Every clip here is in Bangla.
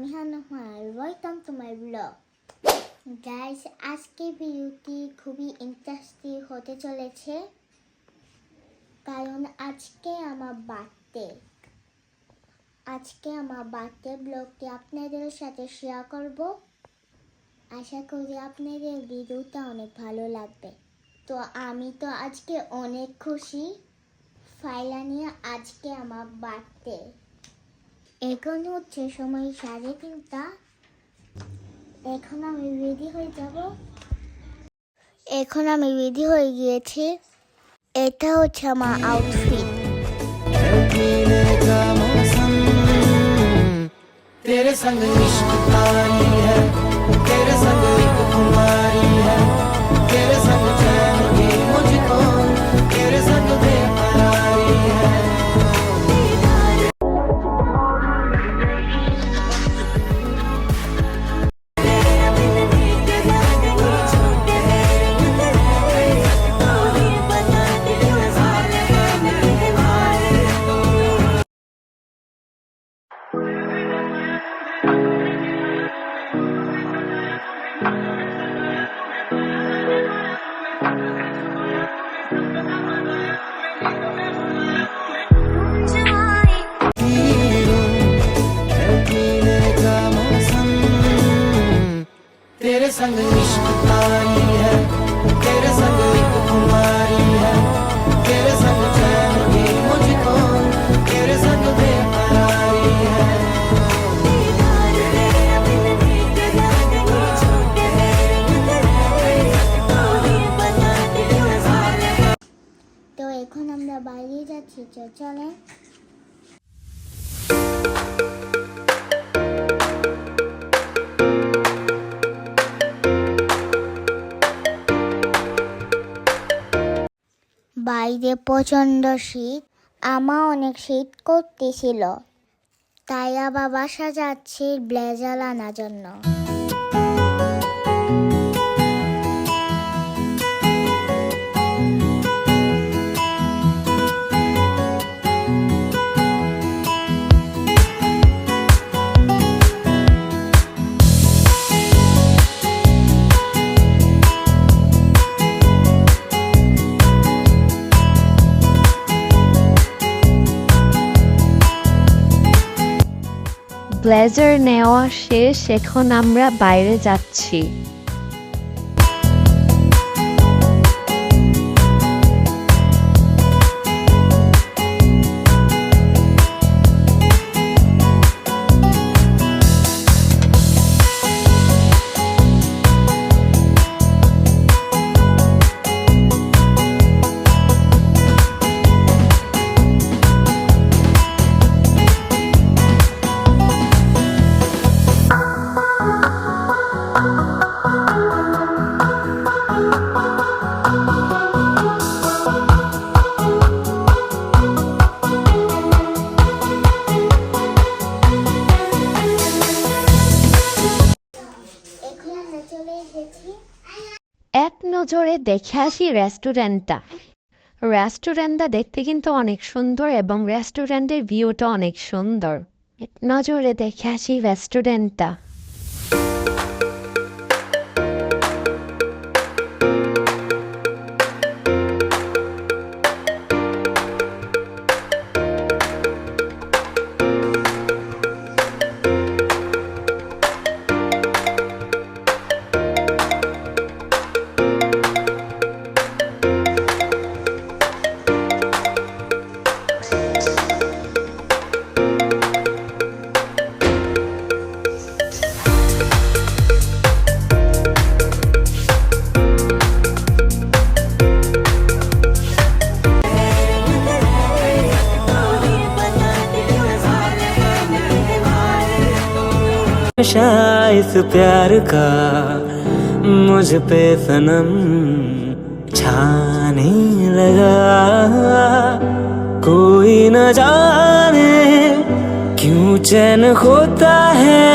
আমি Hanuman welcome to my blog guys আজকে ভিডিওটি খুবই ইন্টারেস্টিং হতে চলেছে। কারণ আজকে আমার বার্থডে আজকে আমার বার্থডে ব্লগটি আপনাদের সাথে শেয়ার করব। আশা করি আপনাদের ভিডিওটা অনেক ভালো লাগবে। তো আমি তো আজকে অনেক খুশি। ফাইলা নিয়ে আজকে আমার বার্থডে এখন হচ্ছে সময় সাড়ে তিনটা এখন আমি রেডি হয়ে যাব এখন আমি রেডি হয়ে গিয়েছি এটা হচ্ছে আমার আউটফিট पीने का मौसम तेरे संग इश्क आई है तेरे संग एक कुमारी है तेरे संग संग इश्क বাইরে প্রচণ্ড শীত আমা অনেক শীত করতেছিল। তাই আবার বাসা যাচ্ছি ব্লেজার আনার জন্য। ব্লেজার নেওয়া শেষ এখন আমরা বাইরে যাচ্ছি। নজরে দেখে আসি রেস্টুরেন্টটা রেস্টুরেন্টটা দেখতে কিন্তু অনেক সুন্দর এবং রেস্টুরেন্টের ভিউটা অনেক সুন্দর। নজরে দেখে আসি রেস্টুরেন্টটা नशा इस प्यार का मुझ पे सनम छाने लगा। कोई न जाने क्यों चैन होता है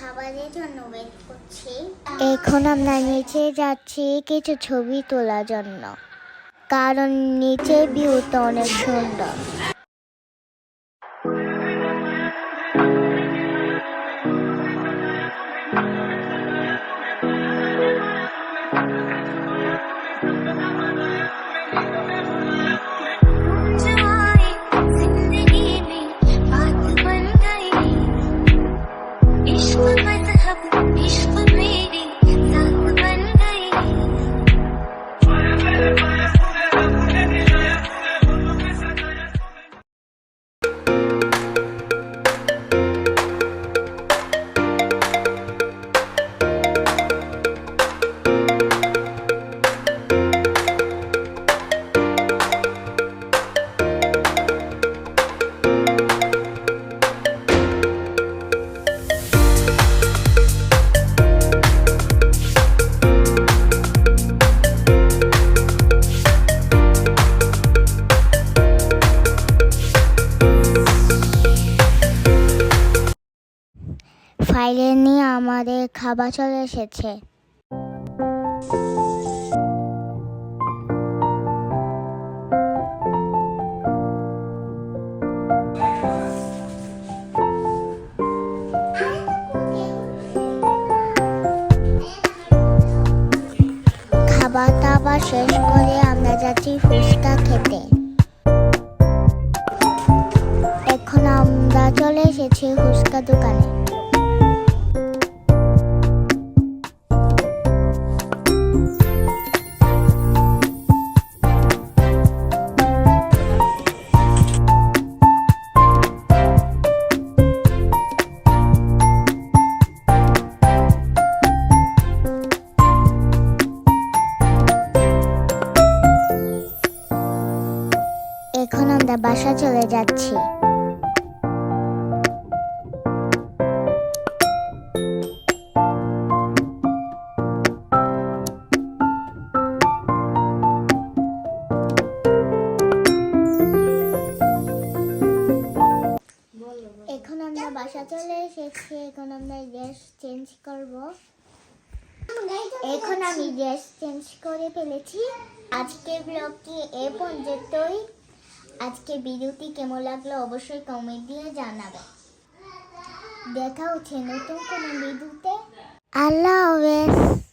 খাবারের জন্য ওয়েট করছি। এখন আমরা নিচে যাচ্ছি কিছু ছবি তোলার জন্য। কারণ নিচে ভিউটা অনেক সুন্দর। ফাইলে নিয়ে আমাদের খাবার চলে এসেছে। খাবার দাবার শেষ করে আমরা যাচ্ছি ফুচকা খেতে। এখন আমরা চলে এসেছি ফুচকা দোকানে। বাসা চলে যাচ্ছি। এখন আমরা বাসা চলে এসেছি, এখন আমরা ড্রেস চেঞ্জ করব। এখন আমি ড্রেস চেঞ্জ করে ফেলেছি। আজকের ব্লগটি এ পর্যন্তই। আজকে ভিডিওটি কেমন লাগল অবশ্যই কমেন্ট দিয়ে জানাবে। দেখা হচ্ছে নতুন কোনো ভিডিওতে। আল্লাহ হাফেজ।